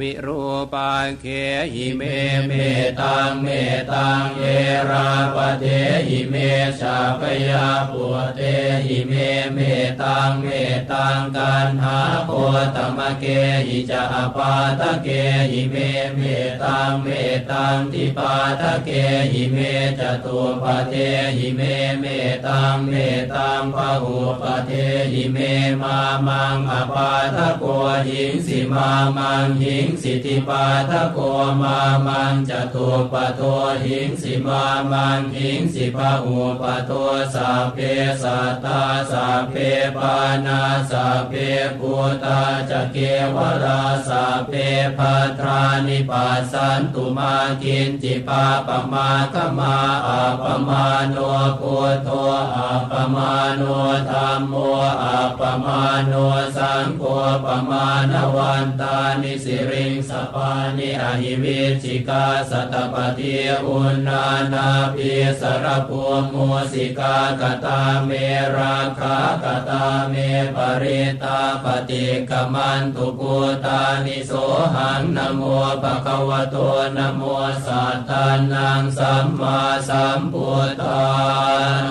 วิรูปาเคหิเมเมตังเมตังเยราปเทหิเมชาปยาปุเตหิเมเมตังเมตังกันหาโคตมะเกหิจะอปาตะเกหิเมเมตังเมตังทิปาตะเกหิเมจตุปเทหิเมเมตังเมตังพหุปเทหิเมมามังอปาทะโกหิงสิมามังหิงสิทิปาทะโกมามังจตุปโทหิงสิมามังหิงสิปะอุปโทสัพเพสัตตาสัพเพปานาสัพเพภูตาจะเกวราสัพเพพัทรานิปัสสันตุมากินจิปาปมาคมาอาปมาโนพุทโธอาปมาโนธรรมโมอาปมาโนสังโฆปมาณวันตานิสิริงสปานิอหิวิจิกาสัตปฏิอุณนานาพิสรภูมุสิกากตาเมราคากตาเมปริตาปฏิกมันตุกูตานิโสหังนโมภะคะวะโตนโมสัตตานังสัมมาสัมพุทธา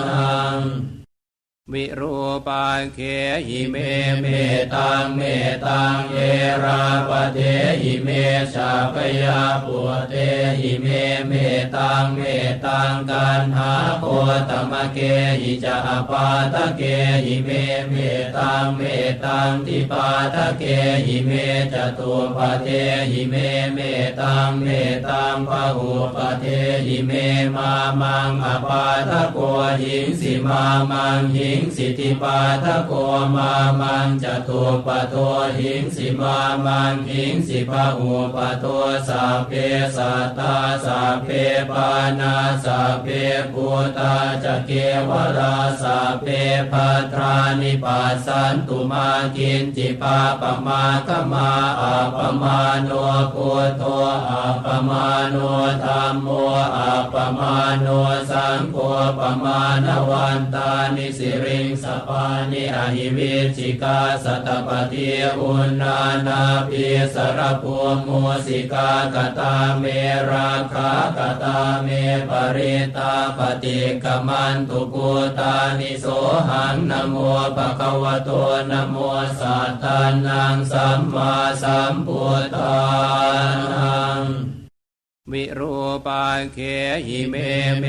นัง วิรูปาเคหิเมเมตังเมตังเยราปเทหิเมชาปยาปุเตหิเมเมตังเมตังกันหาโคตมะเกหิจะปาตะเกหิเมเมตังเมตังทิปาตะเกหิเมจตุปเทหิเมเมตังเมตังพหุปเทหิเมมามังอปาทะโกหิงสิมามังหิงสิทิปาทะโกมามังจะตุปโทหิงสิมามังหิงสิปะอุปโทสัพเพสัตตาสัพเพปานาสัพเพภูตาจะเกวราสัพเพพัทรานิปัสสันตุมากินจิปาปมาคมาอาปมาโนพุทโธอาปมาโนธรรมโมอาปมาโนสังโฆปมาณวันตานิสิรงสปานิอหิวิจิกาสัตปฏิอุณนานาพิสรภูมุสิกากตาเมราคากตาเมปริตาปฏิกมันตุกูตานิโสหังนโมภะคะวะโตนโมสัตตานังสัมมาสัมพุทธานัง วิรูปาเคหิเมเม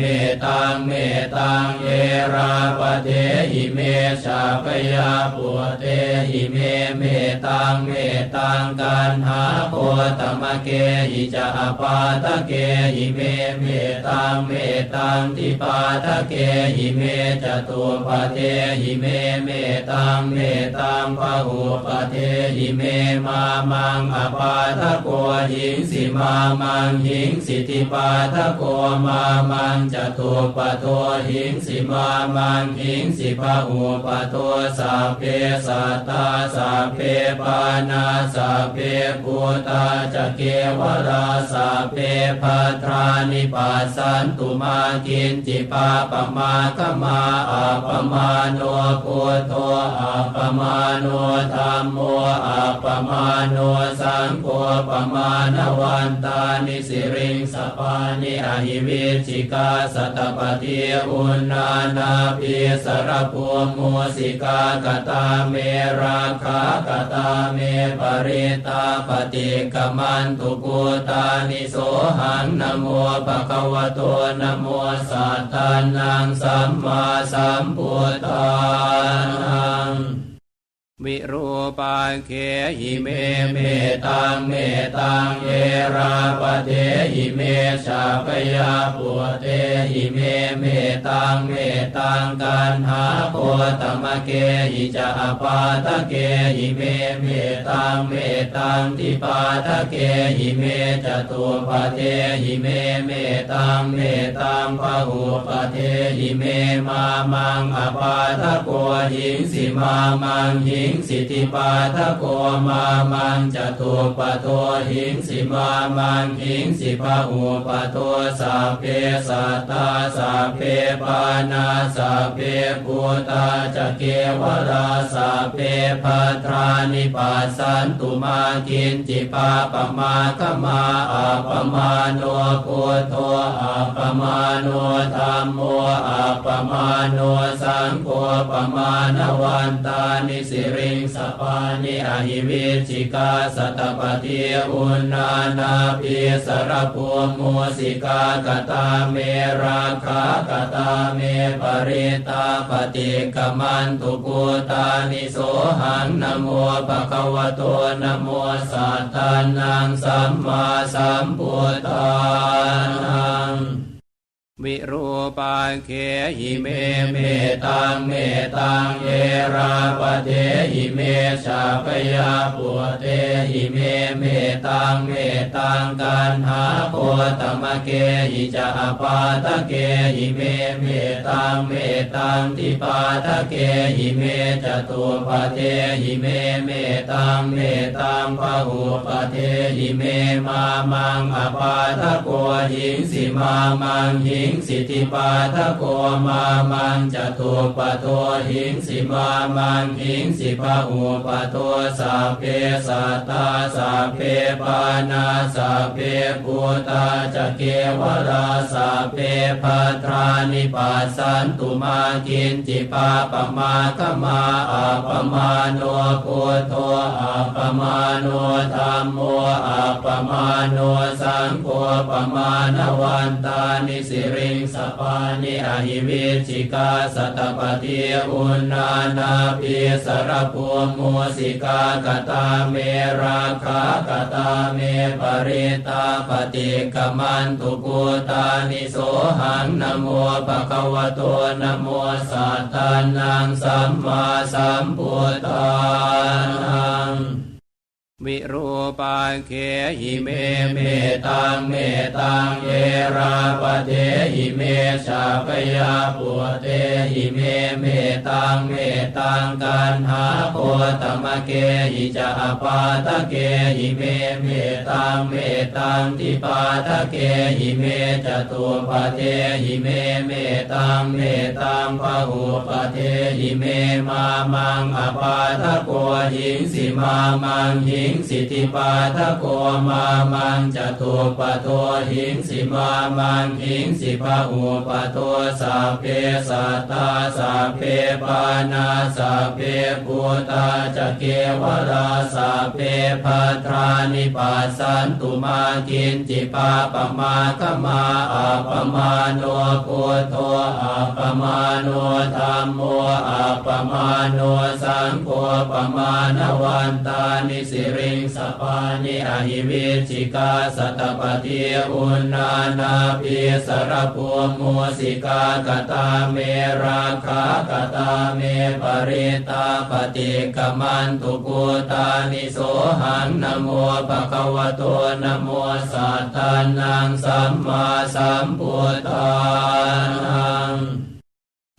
ตังเมตังเยราปเทหิเมชาปยาปุเตหิเมเมตังเมตังกันหาโคตมะเกหิจะปาตะเกหิเมเมตังเมตังทิปาตะเกหิเมจตุปเทหิเมเมตังเมตังพหุปเทหิเมมามังอปาทะโกหิงสิมามังหิงสิทิปาทะโกมามังจตุปโทหิงสิมามังหิงสิปะอุปโทสัพเพสัตตาสัพเพปานาสัพเพภูตาจะเกวราสัพเพพัทรานิปัสสันตุมากินจิปาปมาคมาอาปมาโนพุทโธอาปมาโนธรรมโมอาปมาโนสังโฆปมาณวันตานิสิรงสปานิอหิวิจิกาสัตปฏิอุณนานาพิสรภูมุสิกากตาเมราคากตาเมปริตาปฏิกมันตุกูตานิโสหังนโมภะคะวะโตนโมสัตตานังสัมมาสัมพุทธานัง วิรูปาเคหิเมเมตังเมตังเยราปเทหิเมชาปยาปุเตหิเมเมตังเมตังกันหาโคตมะเกหิจะปาตะเกหิเมเมตังเมตังทิปาตะเกหิเมจตุปเทหิเมเมตังเมตังพหุปเทหิเมมามังอปาทะโกหิงสิมามังหิงหิงสิทธิปาทโกมามังจะตุปะโทหิงสิมามังหิงสิภาหูปะโทสัพเพสัตตาสัพเพปานาสัพเพภูตาจะเกวราสัพเพพัทรานิปัสสันตุมากินจิปาปมาคมาอาปมาโนพุทโธอาปมาโนธรรมโมอาปมาโนสังโฆปมาณวันตานิสิรงสปานิอหิวิจิกาสัตปฏิอุณนานาพิสรภูมุสิกากตาเมราคากตาเมปริตาปฏิกมันตุกูตานิโสหังนโมปะคะวะโตนโมสัตตานังสัมมาสัมพุทธานัง วิรูปังเขหิเมเมตังเมตังเอราปเทหิเมชาปยาปุเตหิเมเมตังเมตังกันหาโคตมะเกหิจะปาทะเกหิเมเมตังเมตังทิปาทะเกหิเมจตุปเทหิเมเมตังเมตังพหูปเทหิเมมามังอปาทะโกหิงสิมามังหิงสิทิปาทะโกมามังจะตุปะโทหิงสิมามังหิงสิพะหูปะโทสัพเพสัตตาสัพเพปานาสัพเพภูตาจะเกวราสัพเพพัทรานิปัสสันตุมากินจิปาปมาคมาอาปมาโนพุทโธอาปมาโนธรรมโมอาปมาโนสังโฆปมาณวันตานิสิริงสปานิอหิวิจิกาสตปฏิอุณนานาพิสรภูมุสิกากตาเมราคากตาเมปริตาปฏิกมันตุกูตานิโสหังนโมปะคะวะโตนโมสัตตานังสัมมาสัมพุทธานัง วิรูปังเขหิเมเมตังเมตังเอราปเทหิเมชาปยาปุเตหิเมเมตังเมตังกันหาโคตมะเกหิจะอปาทะเกหิเมเมตังเมตังทิปาทะเกหิเมจตุปเทหิเมเมตังเมตังพหูปเทหิเมมามังอปาทะโกหิงสิมามังหิงสิทธิปาทะโกมามังจตุปะโทหิงสิมามังหิงสิพะหูปะโทสัพเพสัตตาสัพเพปานาสัพเพภูตาจะเกวราสัพเพพัทรานิปัสสันตุมากินจิปาปมาคมาอาปมาโนพุทโธอาปมาโนธรรมโมอาปมาโนสังโฆปมาณวันตานิสิริงสปานิอหิวิจิกาสัตปฏิอุณนานาพิสรภูมุสิกากตาเมราคากตาเมปริตาปฏิกมันตุกูตานิโสหังนโมปะคะวะโตนโมสัตตานังสัมมาสัมพุทธานัง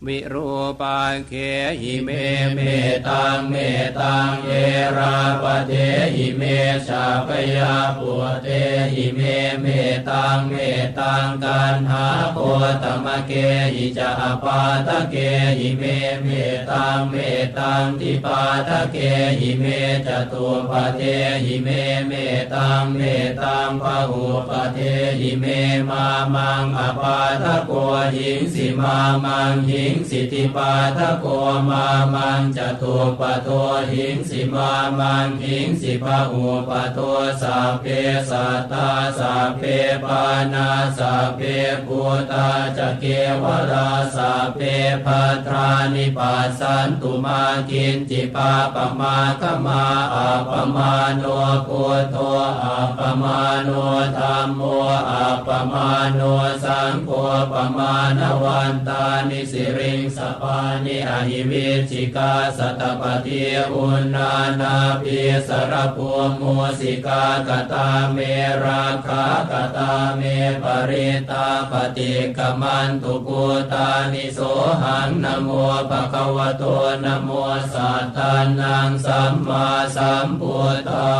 วิรูปังเขหิเมเมตังเมตังเอราปเทหิเมชาปยาปุเตหิเมเมตังเมตังกันหาโคตมะเกหิจะปาทะเกหิเมเมตังเมตังทิปาทะเกหิเมจตุปเทหิเมเมตังเมตังพหูปเทหิเมมามังอปาทะโกหิงสิมามังหิงสิทิปาทะโกมามังจตุปะโทหิงสิมามังหิงสิพะหูปะโทสัพเพสัตตาสัพเพปานาสัพเพภูตาจะเกวราสัพเพพัทรานิปัสสันตุมากินจิปาปมาคมาอาปมาโนพุทโธอาปมาโนธรรมโมอาปมาโนสังโฆปมาณวันตานิสิริงสปานิอหิวิจิกาสัตปฏิอุณนานาพิสรภูมุสิกากตาเมราคากตาเมปริตาปฏิกมันตุกูตานิโสหังนโมภะคะวะโตนโมสัตตานังสัมมาสัมพุทธา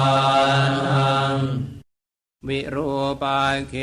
นัง วิรูปังเข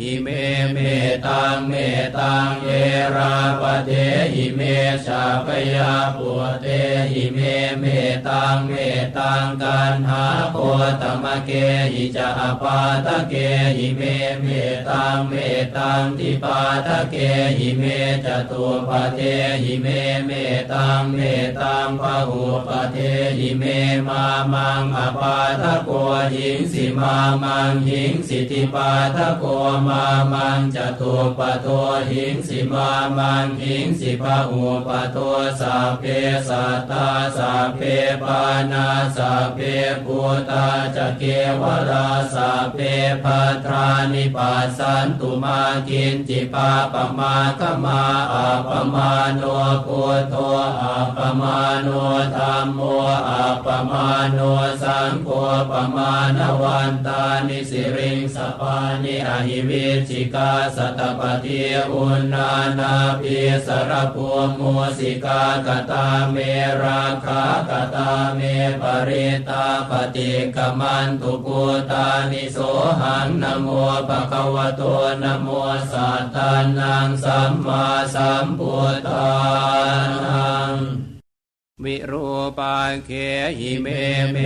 หิเมเมตังเมตังเอราปเทหิเมชาปยาปุเตหิเมเมตังเมตังกันหาโคตมะเกหิจะอปาตะเกหิเมเมตังเมตังทิปาตะเกหิเมจตุปเทหิเมเมตังเมตังพหุปเทหิเมมามังอปาทะโกหิงสิมามังหิงสิทิปาทะโกมามังจตุปโทหิงสิมามังหิงสิพหุปโทสัพเพสัตตาสัพเพปานาสัพเพภูตาจะเกวราสัพเพพัทรานิปัสสันตุมากินจิปาปมาคมาอัปมาโนพุทโธอัปมาโนธรรมโมอัปมาโนสังโฆปมาณวันตานิสิริงสปานิอหิวิจิกาสัตปฏิอุณานาพิสรภูมุสิกากตาเมราคากตาเมปริตาปฏิกมันตุกูตานิโสหังนโมภะคะวะโตนโมสัตตานังสัมมาสัมพุทธานัง วิรูปังเขหิเมเม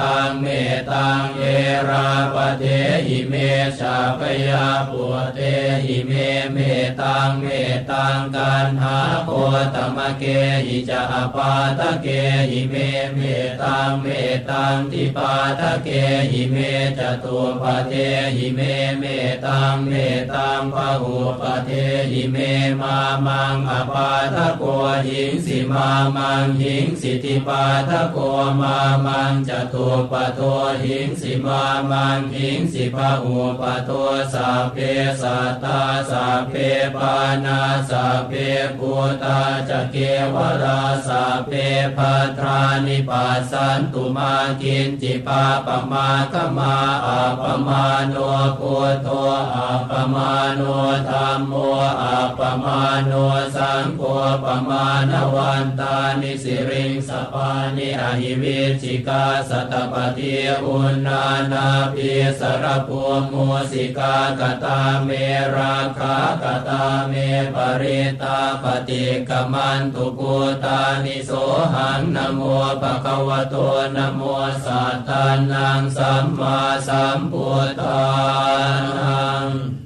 ตังเมตังเอราปเทหิเมชาปยาปุเตหิเมเมตังเมตังกันหาโคตมะเกหิจะปาตะเกหิเมเมตังเมตังทิปาตะเกหิเมจตุปเทหิเมเมตังเมตังพหุปเทหิเมมามังอปาทะโกหิงสิมามังหิงสิทิปาทะโกมามังจตุปโทหิงสิมามังหิงสิพหุปโทสัพเพสัตตาสัพเพปานาสัพเพภูตาจะเกวราสัพเพพัทรานิปัสสันตุมากินจิปาปมาคมาอัปมาโนพุโธอัปมาโนธรรมโมอัปมาโนสังโฆปมาณวันตานิสิริงสปานิอหิวิจิกาสัตปฏิอุณนานาพิสรภูมุสิกากตาเมราคากตาเมปริตาปฏิกมันตุกูตานิโสหังนโมภะคะวะโตนโมสัตตานังสัมมาสัมพุทธานัง